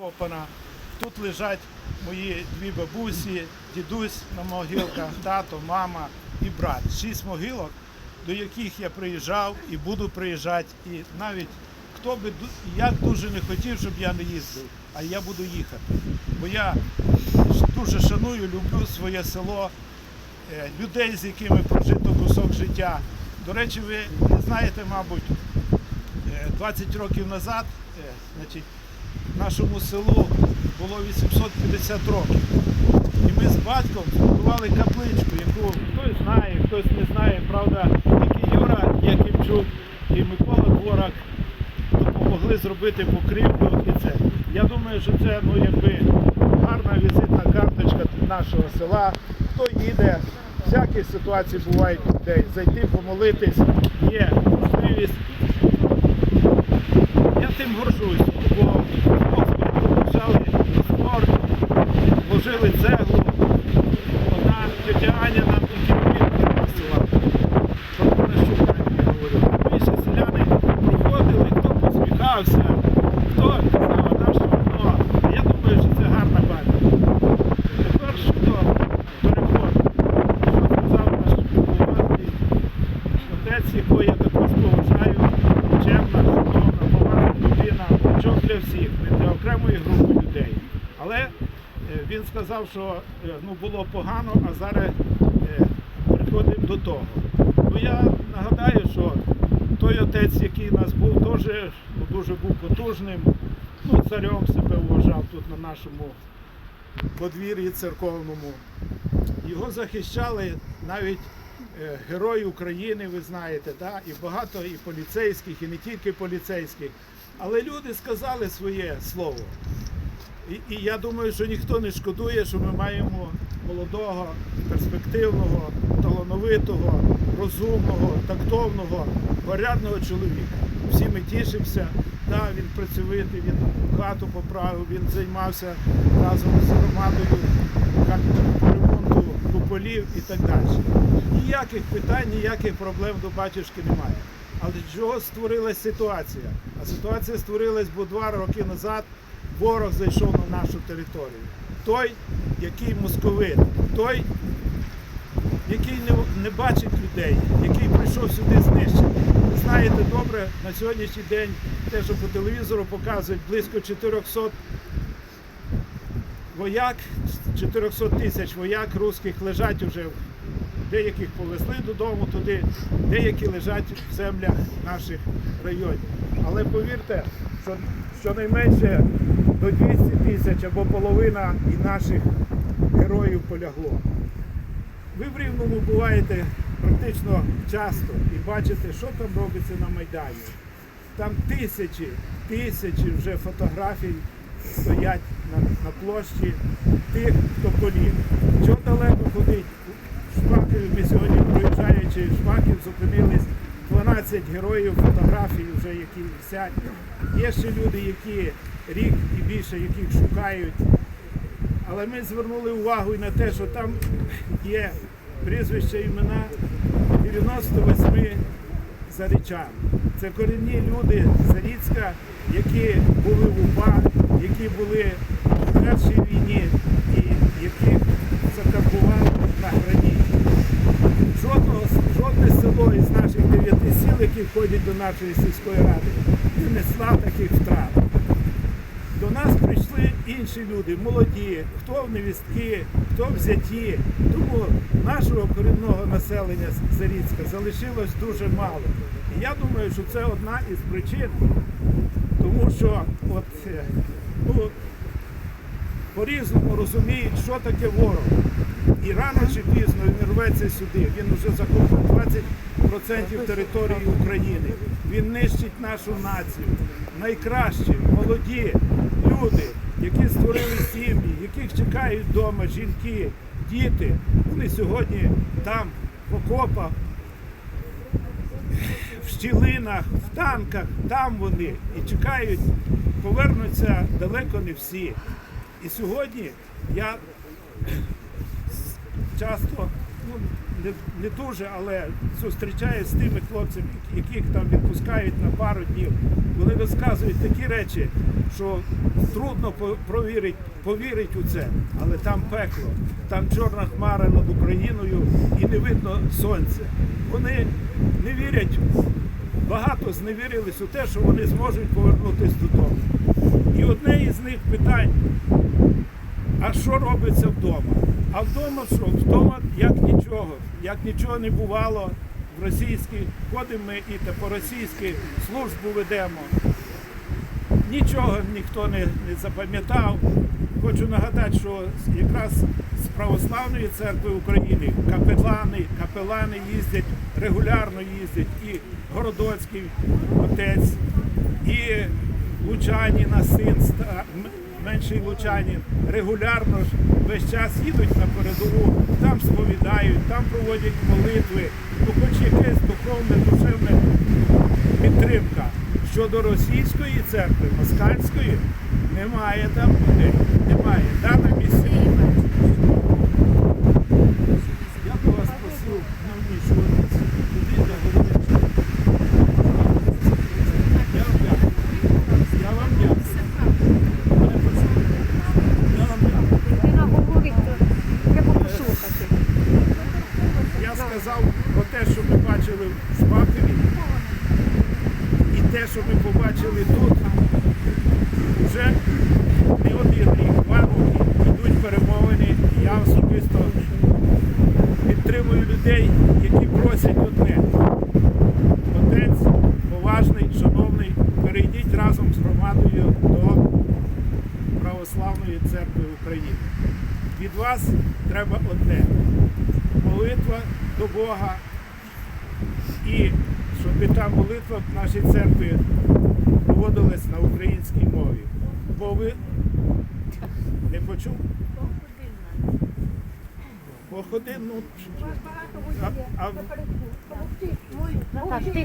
Опана. Тут лежать мої дві бабусі, дідусь на могилках, тато, мама і брат. Шість могилок, до яких я приїжджав і буду приїжджати. І навіть хто би як дуже не хотів, щоб я не їздив, а я буду їхати. Бо я дуже шаную, люблю своє село, е, людей, з якими прожито кусок життя. До речі, ви знаєте, мабуть, е, 20 років назад, е, значить, нашому селу було 850 років. І ми з батьком збудували капличку, яку хтось знає, хтось не знає. Правда, тільки Юра Якимчук і Микола Дворак допомогли зробити покрівлю і це. Я думаю, що це ну, якби гарна візитна карточка нашого села. Хто їде, всякі ситуації бувають день. Зайти, помолитись, є можливість я тим горжусь, бо вложили цеглу. Вона тетя Аня нам і села. Про те, що я говорю. Більше селяни проходили, хто посміхався, хто казав, а наш воно. Я думаю, що це гарна пам'ять. Тепер щодо переходу. Що сказав наш власний отець, якого я також поважаю, чемна, шановна, поважна людина, причому для всіх, не для окремої групи людей. Але він сказав, що е, ну, було погано, а зараз е, приходимо до того. Ну я нагадаю, що той отець, який у нас був, теж ну, дуже був потужним, ну, царем себе вважав тут на нашому подвір'ї церковному. Його захищали навіть е, герої України, ви знаєте, да? і багато і поліцейських, і не тільки поліцейських. Але люди сказали своє слово. І, і я думаю, що ніхто не шкодує, що ми маємо молодого, перспективного, талановитого, розумного, тактовного, порядного чоловіка. Всі ми тішимося. Да, він працьовитий, він хату поправив, він займався разом з громадою по ремонту куполів і так далі. Ніяких питань, ніяких проблем до батюшки немає. Але чого створилась ситуація? А ситуація створилась, бо два роки назад ворог зайшов на нашу територію. Той, який московит, той, який не, не бачить людей, який прийшов сюди знищити. Ви знаєте добре, на сьогоднішній день те, що по телевізору показують, близько 400 вояк, 400 тисяч вояк русських лежать уже, деяких повезли додому туди, деякі лежать в землях наших районів. Але повірте, що щонайменше до 200 тисяч або половина і наших героїв полягло. Ви в Рівному буваєте практично часто і бачите, що там робиться на Майдані. Там тисячі, тисячі вже фотографій стоять на, на площі тих, хто поліг. Чого далеко ходить? Ми сьогодні проїжджаючи Шпаків, зупинились 12 героїв фотографій, вже які висять. Є ще люди, які рік і більше, яких шукають. Але ми звернули увагу і на те, що там є прізвища імена 98 зарічан. Це корінні люди Заріцька, які були в УПА, які були в першій війні і яких закарбували на граніті. Жодного, жодне село із наших дев'яти сіл, які входять до нашої сільської ради, не несла таких втрат. До нас прийшли інші люди, молоді, хто в невістки, хто в зяті. Тому нашого корінного населення Заріцька залишилось дуже мало. І я думаю, що це одна із причин, тому що от, е, ну, по-різному розуміють, що таке ворог. І рано чи пізно він рветься сюди. Він вже захопив 20% території України. Він нищить нашу націю. Найкращі, молоді люди, які створили сім'ї, яких чекають вдома жінки, діти. Вони сьогодні там, в окопах, в щілинах, в танках, там вони і чекають, повернуться далеко не всі. І сьогодні я часто ну, не, не дуже, але зустрічаюсь з тими хлопцями, яких там відпускають на пару днів. Вони розказують такі речі, що трудно по- провірити, повірити у це, але там пекло, там чорна хмара над Україною і не видно сонця. Вони не вірять, багато зневірились у те, що вони зможуть повернутися додому. І одне із них питань, а що робиться вдома? А вдома що? Вдома як нічого, як нічого не бувало в російській, ходимо ми і та по-російськи службу ведемо. Нічого ніхто не, не запам'ятав. Хочу нагадати, що якраз з Православної церкви України капелани, капелани їздять, регулярно їздять, і Городоцький отець, і Лучаніна син, менший Лучанін, регулярно ж весь час їдуть на передову, там сповідають, там проводять молитви, ну хоч якесь духовне, душевне підтримка. Щодо російської церкви, москальської, немає там людей. Немає. Да, на місці. Я би вас просив не вмішуватися туди, де говорять. Я вам дякую. Я вам дякую. Мене послухайте. Я вам дякую. Людина говорить, то треба послухати. Я сказав про те, що ми бачили в Шпакові, і те, що ми побачили тут, вже не один рік, два роки йдуть перемовини. Я особисто підтримую людей, які просять одне. Отець поважний, шановний, перейдіть разом з громадою до Православної церкви України. Від вас треба одне молитва до Бога і щоб та молитва в нашій церкві проводилась на українській мові. Бо ви не почув? Походи, ну. А Так, ти